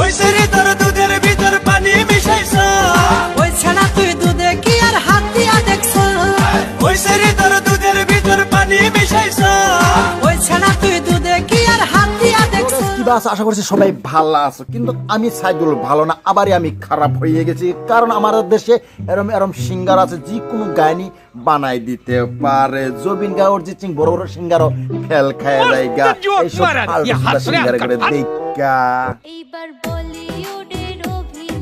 ওই সেরি তোর দুধের ভিতর পানি মিশাইছ। ওই ছাড়া তুই দুধে কি আর হাত দিয়া দেখছ? ওই সেরি তোর দুধের ভিতর পানি মিশাইছ। ওই ছাড়া তুই দুধে কি আর হাত দিয়া দেখছ? কিবা আশা করছি সবাই ভালো আছে। কিন্তু আমি সাইদুল ভালো না আবারই আমি খারাপ হয়ে গেছি। কারণ আমাদের দেশে এরম এরম সিঙ্গার আছে যে কোনো গায়নি বানাই দিতে পারে। জবিন গাওয়ার যে চিং বড় বড় সিঙ্গারও ফেল খায় যায় গা এইসব ফালতু সিঙ্গার করে দেখা এইবার বলিউডের অভিনেতা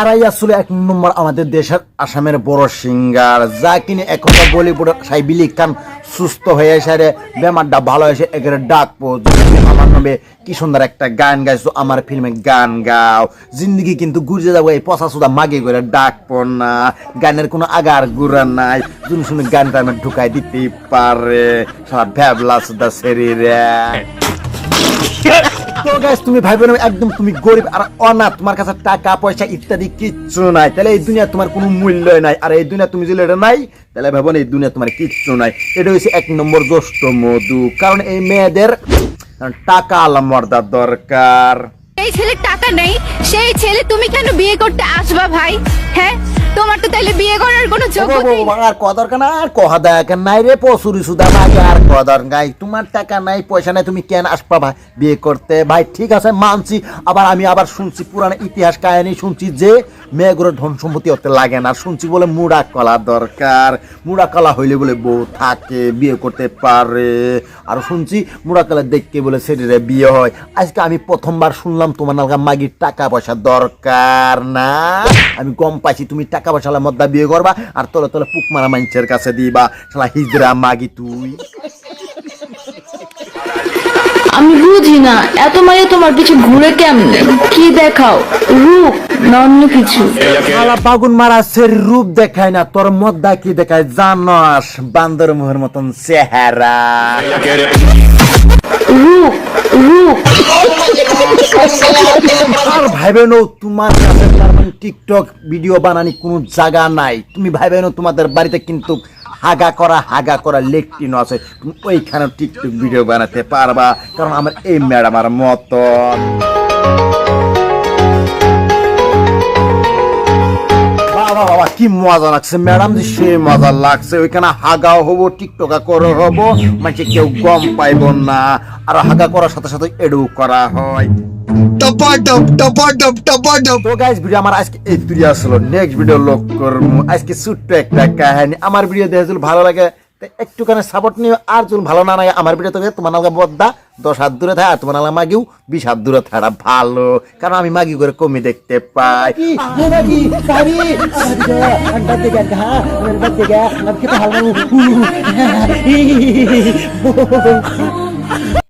এরাই আসলে এক নম্বর আমাদের দেশের আসামের বড় সিঙ্গার। যা কিনে এখন বলিউডের সাইবিলি খান সুস্থ হয়ে এসে রে, বেমারটা ভালো হয়েছে যদি তুমি আমার নামে কি সুন্দর একটা গান গাইছো, আমার ফিল্মে গান গাও। জিন্দগি কিন্তু গুজে যাব, এই পচা সুদা মাগে করে ডাকবো না। গানের কোনো আগার গুড়া নাই যুন শুনে গানটা আমি ঢুকাই দিতে পারে। সারা ভ্যাবলা সুদা শরীরে তো গাইস তুমি ভাইবে না একদম তুমি গরিব আর অনাথ, তোমার কাছে টাকা, পয়সা ইত্যাদি কিচ্ছু নাই। তাহলে এই দুনিয়া তোমার কোনো মূল্য নাই। আর এই দুনিয়া তুমি যদি এটা নাই, তাহলে ভাবো এই দুনিয়া তোমার কিচ্ছু নাই। এটা হচ্ছে এক নম্বর দোষ্ট মধু। কারণ এই মেয়েদের টাকা আলামর্দার দরকার। এই ছেলের টাকা নেই। সেই ছেলে, তুমি কেন বিয়ে করতে আসবা ভাই? হ্যাঁ? তোমার তো তাহলে বিয়ে করার কোনো যোগ্যতাই আর কদর কেন আর কহা দরকার নাই রে পশুরি সুদা ভাই আর কদর নাই। তোমার টাকা নাই পয়সা নাই তুমি কেন আসবা ভাই? বিয়ে করতে? ভাই ঠিক আছে মানছি আবার আমি আবার শুনছি পুরানো ইতিহাস কাহিনী শুনছি যে মেয়েগুলোর ধন সম্পত্তি হতে লাগে না। শুনছি বলে মুড়া কলা দরকার। মুড়া কলা হইলে বলে বউ থাকে, বিয়ে করতে পারে। আর শুনছি মুড়া কলা দেখকে বলে সেটিরে বিয়ে হয়। আজকে আমি প্রথমবার শুনলাম তোমার নালগা মাগির টাকা পয়সা দরকার না। আমি গম পাইছি, তুমি টাকা পয়সা মধ্যে বিয়ে করবা, আর তলে তলে পুক মারা মানুষের কাছে দিবা। শালা হিজরা মাগি তুই। আমি বুঝি না। এত মায়ে তোমার কিছু ঘুরে কেমনে? কি দেখাও? রূপ না অন্য কিছু? শালা বাগুন মারা সে রূপ দেখায় না। তোর মদ্দা কি দেখায় জানস বান্দর মোহের মতন চেহারা। রূপ রূপ। আর তোমার কাছে মানে টিকটক ভিডিও বানানি কোনো জায়গা নাই। তুমি ভাইবে নো তোমাদের বাড়িতে কিন্তু হাগা করা হাগা করা লেকটিনো আছে। তুমি ওইখানে টিকটক ভিডিও বানাতে পারবা, কারণ আমার এই ম্যাডামার মতন বাবা বাবা, কি মজা লাগছে ম্যাডাম, যে সে মজা লাগছে। ওইখানে হাগাও হব, টিকটকা করে হব মানে কেউ গম পাইব না। আর হাগা করার সাথে সাথে এডু করা হয়। তো গাইস ভিডিও আমার আজকে এই তুই আসলো। নেক্সট ভিডিও লোক করব। আজকে ছোট্ট একটা কাহিনী। আমার ভিডিও দেখে যদি ভালো লাগে একটুখানি সাপোর্ট নিও। আর যদি ভালো না লাগে আমার ভিডিও থেকে তোমার নালগা বদ্দা দশ হাত দূরে থাকে আর তোমার নালগা মাগিও। বিশ হাত দূরে থাকা ভালো। কারণ আমি মাগি করে কমে দেখতে পাই।